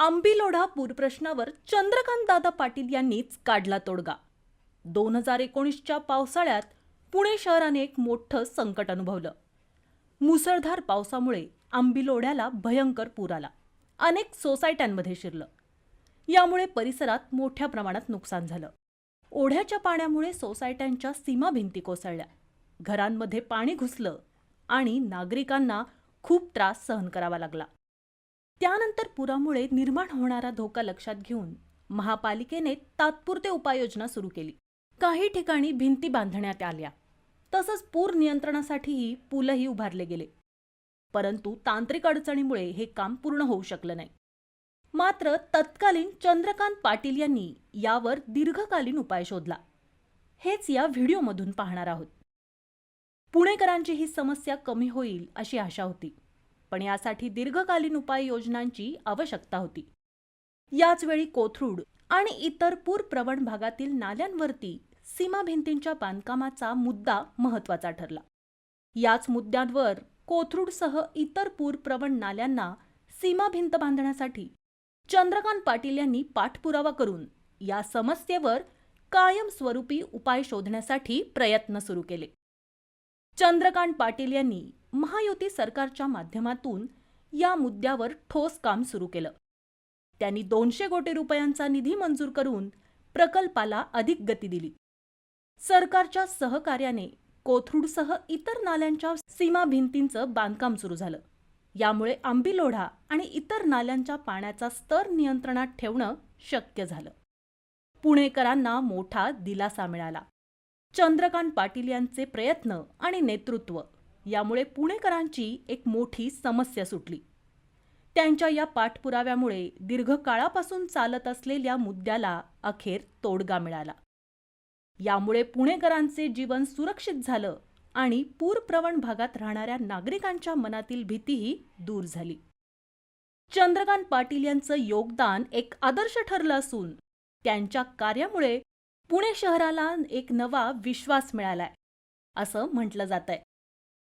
आंबिलोढा पूरप्रश्नावर चंद्रकांत दादा पाटील यांनीच काढला तोडगा. दोन हजार एकोणीसच्या पावसाळ्यात पुणे शहराने एक मोठं संकट अनुभवलं. मुसळधार पावसामुळे आंबिलोढ्याला भयंकर पूर आला. अनेक सोसायट्यांमध्ये शिरलं. यामुळे परिसरात मोठ्या प्रमाणात नुकसान झालं. ओढ्याच्या पाण्यामुळे सोसायट्यांच्या सीमा भिंती कोसळल्या. घरांमध्ये पाणी घुसलं आणि नागरिकांना खूप त्रास सहन करावा लागला. त्यानंतर पुरामुळे निर्माण होणारा धोका लक्षात घेऊन महापालिकेने तात्पुरते उपाययोजना सुरू केली. काही ठिकाणी भिंती बांधण्यात आल्या. तसंच पूर नियंत्रणासाठीही पूलही उभारले गेले. परंतु तांत्रिक अडचणीमुळे हे काम पूर्ण होऊ शकलं नाही. मात्र तत्कालीन चंद्रकांत पाटील यांनी यावर दीर्घकालीन उपाय शोधला. हेच या व्हिडिओमधून पाहणार आहोत. पुणेकरांची ही समस्या कमी होईल अशी आशा होती. पण यासाठी दीर्घकालीन उपाययोजनांची आवश्यकता होती. याचवेळी कोथरूड आणि इतर पूरप्रवण भागातील नाल्यांवरती सीमा भिंतींच्या बांधकामाचा मुद्दा महत्त्वाचा ठरला. याच मुद्द्यांवर कोथरूडसह इतर पूरप्रवण नाल्यांना सीमा भिंत बांधण्यासाठी चंद्रकांत पाटील यांनी पाठपुरावा करून या समस्येवर कायमस्वरूपी उपाय शोधण्यासाठी प्रयत्न सुरू केले. चंद्रकांत पाटील यांनी महायुती सरकारच्या माध्यमातून या मुद्द्यावर ठोस काम सुरू केलं. त्यांनी दोनशे कोटी रुपयांचा निधी मंजूर करून प्रकल्पाला अधिक गती दिली. सरकारच्या सहकार्याने कोथरूडसह इतर नाल्यांच्या सीमा भिंतींचं बांधकाम सुरू झालं. यामुळे आंबिलोढा आणि इतर नाल्यांच्या पाण्याचा स्तर नियंत्रणात ठेवणं शक्य झालं. पुणेकरांना मोठा दिलासा मिळाला. चंद्रकांत पाटील यांचे प्रयत्न आणि नेतृत्व यामुळे पुणेकरांची एक मोठी समस्या सुटली. त्यांच्या या पाठपुराव्यामुळे दीर्घकाळापासून चालत असलेल्या मुद्द्याला अखेर तोडगा मिळाला. यामुळे पुणेकरांचे जीवन सुरक्षित झालं आणि पूरप्रवण भागात राहणाऱ्या नागरिकांच्या मनातील भीतीही दूर झाली. चंद्रकांत पाटील यांचं योगदान एक आदर्श ठरलं असून त्यांच्या कार्यामुळे पुणे शहराला एक नवा विश्वास मिळालाय असं म्हटलं जात आहे